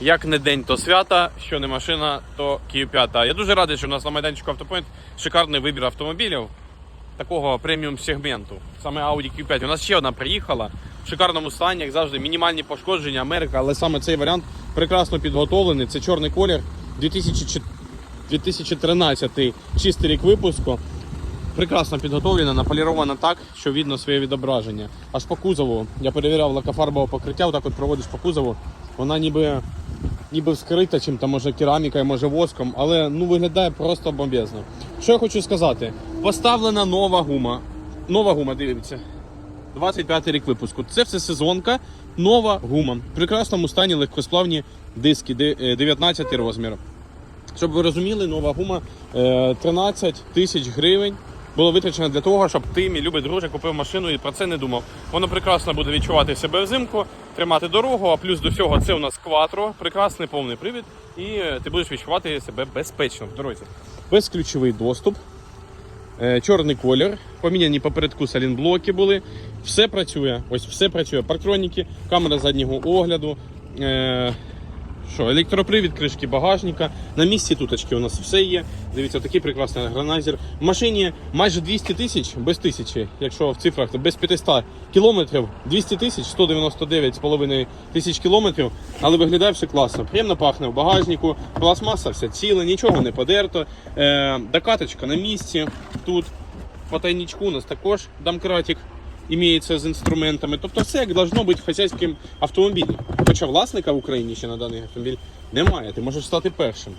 Як не день, то свята, що не машина, то Q5. Я дуже радий, що в нас на майданчику Автопоінт шикарний вибір автомобілів такого преміум сегменту. Саме Audi Q5. У нас ще одна приїхала в шикарному стані, як завжди, мінімальні пошкодження Америка, але саме цей варіант прекрасно підготовлений. Це чорний колір 2013 чистий рік випуску. Прекрасно підготовлена, наполірована так, що видно своє відображення. Аж по кузову. Я перевіряв лакофарбове покриття, отак от проводиш по кузову. Вона ніби, ніби вскрита чим-то, може керамікою, може воском, але ну, виглядає просто бомбезно. Що я хочу сказати? Поставлена нова гума. Нова гума, дивіться. 25 рік випуску. Це все сезонка, нова гума. В прекрасному стані легкосплавні диски, е, 19 розмір. Щоб ви розуміли, нова гума е, 13 тисяч гривень було витрачено для того, щоб ти, мій любий друже, купив машину і про це не думав. Воно прекрасно буде відчувати себе взимку, тримати дорогу, а плюс до всього це у нас кватро, прекрасний повний привід, і е, ти будеш відчувати себе безпечно в дорозі. Безключовий доступ, е, чорний колір, поміняні попередку салінблоки були. Все працює. Ось все працює. Парктроніки, камера заднього огляду. Що, електропривід кришки багажника. На місці туточки у нас все є. Дивіться, такий прекрасний гранайзер. В машині майже 200 тисяч, без тисячі, якщо в цифрах, то без 500 кілометрів, 200 тисяч, 199,5 тисяч кілометрів, але виглядає все класно. Приємно пахне в багажнику, пластмаса вся ціла, нічого не подерто. Е, докаточка на місці. Тут по тайничку у нас також домкратик імеється з інструментами. Тобто все як должно бути хазяйським автомобілем. Хоча власника в Україні ще на даний автомобіль немає. Ти можеш стати першим.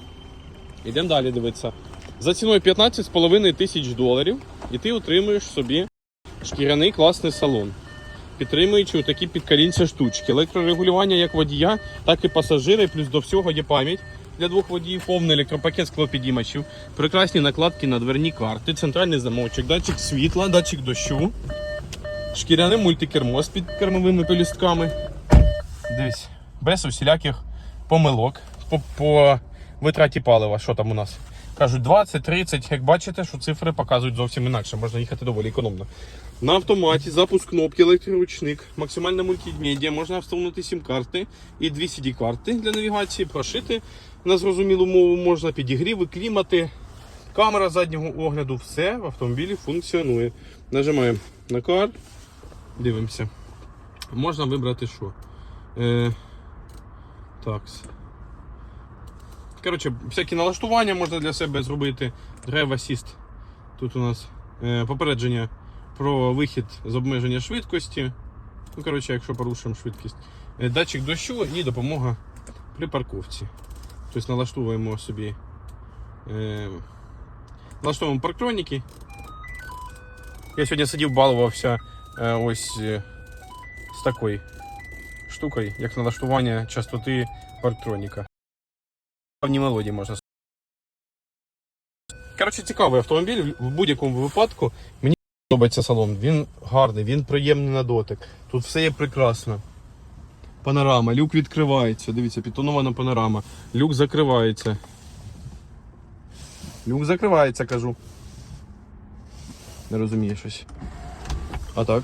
Йдемо далі дивитися. За ціною 15,5 тисяч доларів, і ти отримуєш собі шкіряний класний салон. Підтримуючи такі підкалінця штучки. Електрорегулювання як водія, так і пасажира, плюс до всього є пам'ять для двох водіїв, повний електропакет склопідіймачів, прекрасні накладки на дверні карти, центральний замочок, датчик світла, датчик дощу, шкіряне мультикермо з підкермовими пелюстками. Дивись, без усіляких помилок по, по витраті палива. Що там у нас? Кажуть 20-30, як бачите, що цифри показують зовсім інакше, можна їхати доволі економно. На автоматі запуск кнопки, електроручник, максимальна мультимедіа, можна вставити сім-карти і дві CD-карти для навігації, прошити на зрозумілу мову, можна підігріви, клімати, камера заднього огляду, все в автомобілі функціонує. Нажимаємо на кар, дивимося. Можна вибрати що? Е, так. Коротше, всякі налаштування можна для себе зробити. Drive Assist. Тут у нас е, попередження про вихід з обмеження швидкості. Ну, коротше, якщо порушуємо швидкість. Е, датчик дощу і допомога при парковці. Тобто налаштовуємо собі. Е, налаштовуємо парктроніки. Я сьогодні сидів, балувався ось е, з такою штукою, як налаштування частоти парктроніка. Певні мелодії можна. Коротше, цікавий автомобіль в будь-якому випадку. Мені подобається салон. Він гарний, він приємний на дотик. Тут все є прекрасно. Панорама, люк відкривається. Дивіться, підтонована панорама. Люк закривається. Люк закривається, кажу. Не розуміє щось. А так.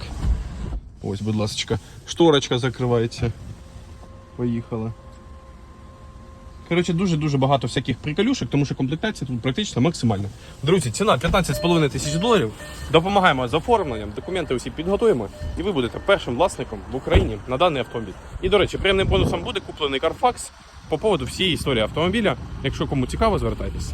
Ось, будь ласка. Шторочка закривається. Поїхала. Коротше, дуже-дуже багато всяких приколюшок, тому що комплектація тут практично максимальна. Друзі, ціна 15,5 тисяч доларів. Допомагаємо з оформленням, документи усі підготуємо, і ви будете першим власником в Україні на даний автомобіль. І, до речі, приємним бонусом буде куплений Carfax по поводу всієї історії автомобіля. Якщо кому цікаво, звертайтеся.